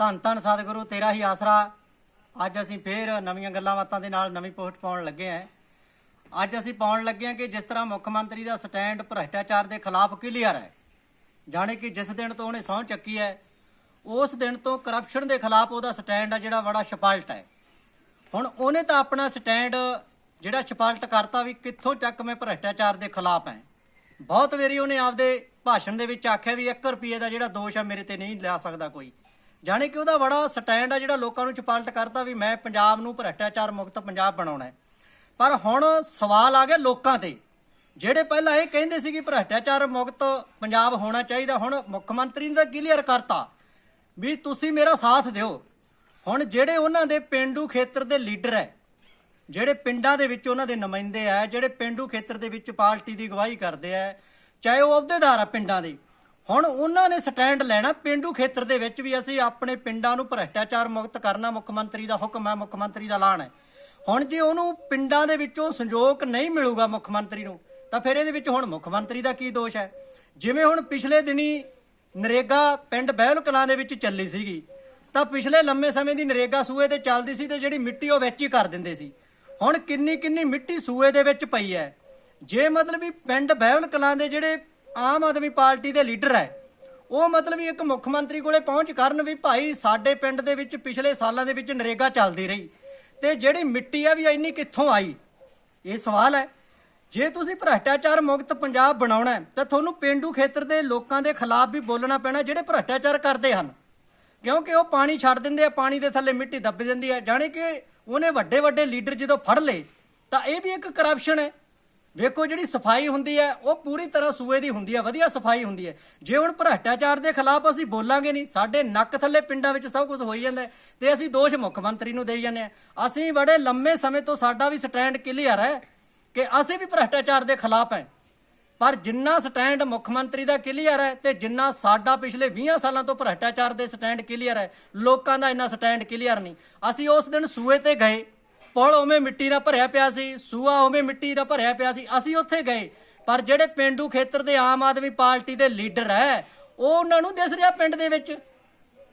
ਧੰਨ ਧੰਨ ਸਤਿਗੁਰੂ, ਤੇਰਾ ਹੀ ਆਸਰਾ। ਅੱਜ ਅਸੀਂ ਫੇਰ ਨਵੀਆਂ ਗੱਲਾਂ ਬਾਤਾਂ ਦੇ ਨਾਲ ਨਵੀਂ ਪੋਸਟ ਪਾਉਣ ਲੱਗੇ ਆਂ ਅੱਜ ਅਸੀਂ ਪਾਉਣ ਲੱਗੇ ਆਂ ਕਿ ਜਿਸ ਤਰ੍ਹਾਂ ਮੁੱਖ ਮੰਤਰੀ ਦਾ ਸਟੈਂਡ ਭ੍ਰਿਸ਼ਟਾਚਾਰ ਦੇ ਖਿਲਾਫ ਕਲੀਅਰ ਹੈ। ਜਾਣੇ ਕਿ ਜਿਸ ਦਿਨ ਤੋਂ ਉਹਨੇ ਸਹੁੰ ਚੱਕੀ ਹੈ, ਉਸ ਦਿਨ ਤੋਂ ਕਰਪਸ਼ਨ ਦੇ ਖਿਲਾਫ ਉਹਦਾ ਸਟੈਂਡ ਆ ਜਿਹੜਾ ਬੜਾ ਛਪਾਲਟ ਹੈ। ਹੁਣ ਉਹਨੇ ਤਾਂ ਆਪਣਾ ਸਟੈਂਡ ਜਿਹੜਾ ਛਪਾਲਟ ਕਰਤਾ ਵੀ ਕਿੱਥੋਂ ਚੱਕ ਮੈਂ ਭ੍ਰਿਸ਼ਟਾਚਾਰ ਦੇ ਖਿਲਾਫ ਹੈ। ਬਹੁਤ ਵਾਰੀ ਉਹਨੇ ਆਪਦੇ ਭਾਸ਼ਣ ਦੇ ਵਿੱਚ ਆਖਿਆ ਵੀ 1 ਰੁਪਏ ਦਾ ਜਿਹੜਾ ਦੋਸ਼ ਆ ਮੇਰੇ ਤੇ ਨਹੀਂ ਲਿਆ ਸਕਦਾ ਕੋਈ। ਜਾਣੇ ਕਿ ਉਹਦਾ ਬੜਾ ਸਟੈਂਡ ਆ ਜਿਹੜਾ ਲੋਕਾਂ ਨੂੰ ਛਪਾਲਟ ਕਰਤਾ ਵੀ ਮੈਂ ਪੰਜਾਬ ਨੂੰ ਭ੍ਰਸ਼ਟਾਚਾਰ ਮੁਕਤ ਪੰਜਾਬ ਬਣਾਉਣਾ ਹੈ। ਪਰ ਹੁਣ ਸਵਾਲ ਆ ਗਿਆ ਲੋਕਾਂ ਤੇ। ਜਿਹੜੇ ਪਹਿਲਾਂ ਇਹ ਕਹਿੰਦੇ ਸੀ ਕਿ ਭ੍ਰਸ਼ਟਾਚਾਰ ਮੁਕਤ ਪੰਜਾਬ ਹੋਣਾ ਚਾਹੀਦਾ, ਹੁਣ ਮੁੱਖ ਮੰਤਰੀ ਨੇ ਤਾਂ ਕਲੀਅਰ ਕਰਤਾ ਵੀ ਤੁਸੀਂ ਮੇਰਾ ਸਾਥ ਦਿਓ। ਹੁਣ ਜਿਹੜੇ ਉਹਨਾਂ ਦੇ ਪਿੰਡੂ ਖੇਤਰ ਦੇ ਲੀਡਰ ਹੈ, ਜਿਹੜੇ ਪਿੰਡਾਂ ਦੇ ਵਿੱਚ ਉਹਨਾਂ ਦੇ ਨੁਮਾਇੰਦੇ ਆ ਜਿਹੜੇ ਪਿੰਡੂ ਖੇਤਰ ਦੇ ਵਿੱਚ ਪਾਰਟੀ ਦੀ ਅਗਵਾਈ ਕਰਦੇ ਆ ਚਾਹੇ ਉਹ ਅਹੁਦੇਦਾਰ ਆ ਪਿੰਡਾਂ ਦੇ ਹੁਣ ਉਹਨਾਂ ਨੇ ਸਟੈਂਡ ਲੈਣਾ ਪਿੰਡੂ ਖੇਤਰ ਦੇ ਵਿੱਚ ਵੀ ਅਸੀਂ ਆਪਣੇ ਪਿੰਡਾਂ ਨੂੰ ਭ੍ਰਸ਼ਟਾਚਾਰ ਮੁਕਤ ਕਰਨਾ ਮੁੱਖ ਮੰਤਰੀ ਦਾ ਹੁਕਮ ਹੈ ਮੁੱਖ ਮੰਤਰੀ ਦਾ ਐਲਾਨ ਹੈ। ਹੁਣ ਜੇ ਉਹਨੂੰ ਪਿੰਡਾਂ ਦੇ ਵਿੱਚੋਂ ਸੰਯੋਗ ਨਹੀਂ ਮਿਲੂਗਾ ਮੁੱਖ ਮੰਤਰੀ ਨੂੰ, ਤਾਂ ਫਿਰ ਇਹਦੇ ਵਿੱਚ ਹੁਣ ਮੁੱਖ ਮੰਤਰੀ ਦਾ ਕੀ ਦੋਸ਼ ਹੈ? ਜਿਵੇਂ ਹੁਣ ਪਿਛਲੇ ਦਿਨੀ ਨਰੇਗਾ ਪਿੰਡ ਬਹਿਲ ਕਲਾਂ ਦੇ ਵਿੱਚ ਚੱਲੀ ਸੀਗੀ, ਤਾਂ ਪਿਛਲੇ ਲੰਮੇ ਸਮੇਂ ਦੀ ਨਰੇਗਾ ਸੂਏ ਤੇ ਚੱਲਦੀ ਸੀ ਤੇ ਜਿਹੜੀ ਮਿੱਟੀ ਉਹ ਵਿੱਚ ਹੀ ਕਰ ਦਿੰਦੇ ਸੀ। ਹੁਣ ਕਿੰਨੀ ਕਿੰਨੀ ਮਿੱਟੀ ਸੂਏ ਦੇ ਵਿੱਚ ਪਈ ਹੈ? ਜੇ ਮਤਲਬ ਵੀ ਪਿੰਡ ਬਹਿਲ ਕਲਾਂ ਦੇ ਜਿਹੜੇ ਆਮ ਆਦਮੀ ਪਾਰਟੀ ਦੇ ਲੀਡਰ ਹੈ। ਉਹ ਮਤਲਬ ਇੱਕ ਮੁੱਖ ਮੰਤਰੀ ਕੋਲੇ ਪਹੁੰਚ ਕਰਨ ਵੀ ਭਾਈ ਸਾਡੇ ਪਿੰਡ ਦੇ ਵਿੱਚ ਪਿਛਲੇ ਸਾਲਾਂ ਦੇ ਵਿੱਚ ਨਰੇਗਾ ਚੱਲਦੀ ਰਹੀ। ਤੇ ਜਿਹੜੀ ਮਿੱਟੀ ਆ ਵੀ ਇੰਨੀ ਕਿੱਥੋਂ ਆਈ? ਇਹ ਸਵਾਲ ਹੈ। ਜੇ ਤੁਸੀਂ ਭ੍ਰਸ਼ਟਾਚਾਰ ਮੁਕਤ ਪੰਜਾਬ ਬਣਾਉਣਾ ਹੈ, ਤਾਂ ਤੁਹਾਨੂੰ ਪਿੰਡੂ ਖੇਤਰ ਦੇ ਲੋਕਾਂ ਦੇ ਖਿਲਾਫ ਵੀ ਬੋਲਣਾ ਪੈਣਾ ਜਿਹੜੇ ਭ੍ਰਸ਼ਟਾਚਾਰ ਕਰਦੇ ਹਨ। ਕਿਉਂਕਿ ਉਹ ਪਾਣੀ ਛੱਡ ਦਿੰਦੇ ਆ, ਪਾਣੀ ਦੇ ਥੱਲੇ ਮਿੱਟੀ ਦੱਬ ਦਿੰਦੀ ਹੈ। ਜਾਣੇ ਕਿ ਉਹਨੇ ਵੱਡੇ ਵੱਡੇ ਲੀਡਰ ਜਦੋਂ ਫੜ ਲਏ, ਤਾਂ ਇਹ ਵੀ ਇੱਕ ਕਰਪਸ਼ਨ ਹੈ। ਵੇਖੋ ਜਿਹੜੀ ਸਫ਼ਾਈ ਹੁੰਦੀ ਹੈ ਉਹ ਪੂਰੀ ਤਰ੍ਹਾਂ ਸੂਏ ਦੀ ਹੁੰਦੀ ਹੈ ਵਧੀਆ ਸਫ਼ਾਈ ਹੁੰਦੀ ਹੈ। ਜੇ ਹੁਣ ਭ੍ਰਸ਼ਟਾਚਾਰ ਦੇ ਖਿਲਾਫ ਅਸੀਂ ਬੋਲਾਂਗੇ ਨਹੀਂ ਸਾਡੇ ਨੱਕ ਥੱਲੇ ਪਿੰਡਾਂ ਵਿੱਚ ਸਭ ਕੁਝ ਹੋਈ ਜਾਂਦਾ ਹੈ, ਤੇ ਅਸੀਂ ਦੋਸ਼ ਮੁੱਖ ਮੰਤਰੀ ਨੂੰ ਦੇਈ ਜਾਂਦੇ ਆ ਅਸੀਂ ਬੜੇ ਲੰਮੇ ਸਮੇਂ ਤੋਂ ਸਾਡਾ ਵੀ ਸਟੈਂਡ ਕਲੀਅਰ ਹੈ ਕਿ ਅਸੀਂ ਵੀ ਭ੍ਰਸ਼ਟਾਚਾਰ ਦੇ ਖਿਲਾਫ ਹੈ। ਪਰ ਜਿੰਨਾ ਸਟੈਂਡ ਮੁੱਖ ਮੰਤਰੀ ਦਾ ਕਲੀਅਰ ਹੈ ਤੇ ਜਿੰਨਾ ਸਾਡਾ ਪਿਛਲੇ 20 ਸਾਲਾਂ ਤੋਂ ਭ੍ਰਸ਼ਟਾਚਾਰ ਦੇ ਸਟੈਂਡ ਕਲੀਅਰ ਹੈ ਲੋਕਾਂ ਦਾ ਇੰਨਾ ਸਟੈਂਡ ਕਲੀਅਰ ਨਹੀਂ। ਅਸੀਂ ਉਸ ਦਿਨ ਸੂਏ ਤੇ ਗਏ। ਪੁਲ ਉਵੇਂ ਮਿੱਟੀ ਨਾਲ ਭਰਿਆ ਪਿਆ ਸੀ, ਸੂਆ ਉਵੇਂ ਮਿੱਟੀ ਨਾਲ ਭਰਿਆ ਪਿਆ ਸੀ। ਅਸੀਂ ਉੱਥੇ ਗਏ, ਪਰ ਜਿਹੜੇ ਪਿੰਡੂ ਖੇਤਰ ਦੇ ਆਮ ਆਦਮੀ ਪਾਰਟੀ ਦੇ ਲੀਡਰ ਹੈ, ਉਹ ਉਹਨਾਂ ਨੂੰ ਦਿਸ ਰਿਹਾ ਪਿੰਡ ਦੇ ਵਿੱਚ।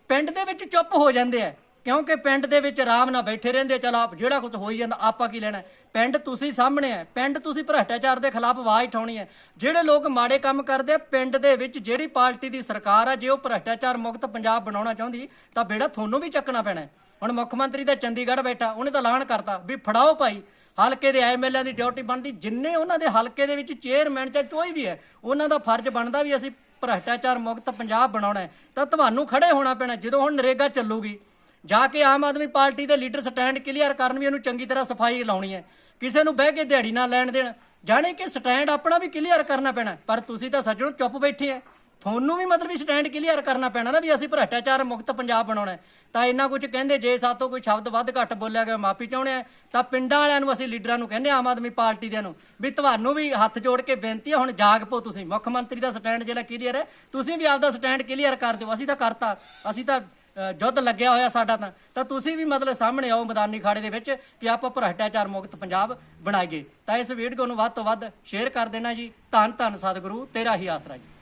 ਪਿੰਡ ਦੇ ਵਿੱਚ ਚੁੱਪ ਹੋ ਜਾਂਦੇ ਆ, ਕਿਉਂਕਿ ਪਿੰਡ ਦੇ ਵਿੱਚ ਆਰਾਮ ਨਾਲ ਬੈਠੇ ਰਹਿੰਦੇ ਚਲ ਆਪ ਜਿਹੜਾ ਕੁਝ ਹੋਈ ਜਾਂਦਾ, ਆਪਾਂ ਕੀ ਲੈਣਾ? ਪਿੰਡ ਤੁਸੀਂ ਸਾਹਮਣੇ ਹੈ ਪਿੰਡ ਤੁਸੀਂ ਭ੍ਰਸ਼ਟਾਚਾਰ ਦੇ ਖਿਲਾਫ ਆਵਾਜ਼ ਉਠਾਉਣੀ ਹੈ ਜਿਹੜੇ ਲੋਕ ਮਾੜੇ ਕੰਮ ਕਰਦੇ ਆ, ਪਿੰਡ ਦੇ ਵਿੱਚ ਜਿਹੜੀ ਪਾਰਟੀ ਦੀ ਸਰਕਾਰ ਆ, ਜੇ ਉਹ ਭ੍ਰਸ਼ਟਾਚਾਰ ਮੁਕਤ ਪੰਜਾਬ ਬਣਾਉਣਾ ਚਾਹੁੰਦੀ, ਤਾਂ ਬੇੜਾ ਤੁਹਾਨੂੰ ਵੀ ਚੱਕਣਾ ਪੈਣਾ ਹੁਣ ਮੁੱਖ ਮੰਤਰੀ ਤਾਂ ਚੰਡੀਗੜ੍ਹ ਬੈਠਾ, ਉਹਨੇ ਤਾਂ ਐਲਾਨ ਕਰਤਾ ਵੀ ਫੜਾਓ ਭਾਈ। ਹਲਕੇ ਦੇ ਐਮਐਲਏ ਦੀ ਡਿਊਟੀ ਬਣਦੀ, ਜਿੰਨੇ ਉਹਨਾਂ ਦੇ ਹਲਕੇ ਦੇ ਵਿੱਚ ਚੇਅਰਮੈਨ ਚਾਹੇ ਕੋਈ ਵੀ ਹੈ, ਉਹਨਾਂ ਦਾ ਫਰਜ਼ ਬਣਦਾ ਵੀ ਅਸੀਂ ਭ੍ਰਸ਼ਟਾਚਾਰ ਮੁਕਤ ਪੰਜਾਬ ਬਣਾਉਣਾ ਹੈ। ਤਾਂ ਤੁਹਾਨੂੰ ਖੜੇ ਹੋਣਾ ਪੈਣਾ, ਜਦੋਂ ਹੁਣ ਨਰੇਗਾ ਚੱਲੂਗੀ, ਜਾ ਕੇ ਆਮ ਆਦਮੀ ਪਾਰਟੀ ਦੇ ਲੀਡਰ ਸਟੈਂਡ ਕਲੀਅਰ ਕਰਨ ਵੀ ਇਹਨੂੰ ਚੰਗੀ ਤਰ੍ਹਾਂ ਸਫ਼ਾਈ ਲਾਉਣੀ ਹੈ। ਕਿਸੇ ਨੂੰ ਬਹਿ ਕੇ ਦਿਹਾੜੀ ਨਾ ਲੈਣ ਦੇਣ, ਜਾਣੇ ਕਿ ਸਟੈਂਡ ਆਪਣਾ ਵੀ ਕਲੀਅਰ ਕਰਨਾ ਪੈਣਾ, ਪਰ ਤੁਸੀਂ ਤਾਂ ਸੱਜਣੋ ਚੁੱਪ ਬੈਠੇ ਆ। ਤੁਹਾਨੂੰ ਵੀ ਮਤਲਬ ਵੀ ਸਟੈਂਡ ਕਲੀਅਰ ਕਰਨਾ ਪੈਣਾ ਨਾ ਵੀ ਅਸੀਂ ਭ੍ਰਸ਼ਟਾਚਾਰ ਮੁਕਤ ਪੰਜਾਬ ਬਣਾਉਣਾ ਹੈ। ਤਾਂ ਇੰਨਾ ਕੁਝ ਕਹਿੰਦੇ ਜੇ ਸਾਤੋਂ ਕੋਈ ਸ਼ਬਦ ਵੱਧ ਘੱਟ ਬੋਲਿਆ ਗਿਆ ਮਾਫੀ ਚਾਹੁੰਦੇ ਹਾਂ ਤਾਂ ਪਿੰਡਾਂ ਵਾਲਿਆਂ ਨੂੰ ਅਸੀਂ ਲੀਡਰਾਂ ਨੂੰ ਕਹਿੰਦੇ ਹਾਂ ਆਮ ਆਦਮੀ ਪਾਰਟੀ ਦੇ ਨੂੰ ਵੀ ਤੁਹਾਨੂੰ ਵੀ ਹੱਥ ਜੋੜ ਕੇ ਬੇਨਤੀ ਹੈ ਹੁਣ ਜਾਗ ਪੋ ਤੁਸੀਂ। ਮੁੱਖ ਮੰਤਰੀ ਦਾ ਸਟੈਂਡ ਜਿਹੜਾ ਕਲੀਅਰ ਹੈ ਤੁਸੀਂ ਵੀ ਆਪਦਾ ਸਟੈਂਡ ਕਲੀਅਰ ਕਰ ਦਿਓ। ਅਸੀਂ ਤਾਂ ਕਰਤਾ। ਅਸੀਂ ਤਾਂ ਅ, ਜੁੱਧ ਲੱਗਿਆ ਹੋਇਆ ਸਾਡਾ ਤਾਂ। ਤਾਂ ਤੁਸੀਂ ਵੀ ਮਤਲਬ ਸਾਹਮਣੇ ਆਓ ਮੈਦਾਨੀ ਖਾੜੇ ਦੇ ਵਿੱਚ ਕਿ ਆਪਾਂ ਭ੍ਰਸ਼ਟਾਚਾਰ ਮੁਕਤ ਪੰਜਾਬ ਬਣਾਈਏ। ਤਾਂ ਇਸ ਵੀਡੀਓ ਨੂੰ ਵੱਧ ਤੋਂ ਵੱਧ ਸ਼ੇਅਰ ਕਰ ਦੇਣਾ ਜੀ। ਧੰਨ ਧੰਨ ਸਤਿਗੁਰੂ ਤੇਰਾ ਹੀ ਆਸਰਾ ਜੀ।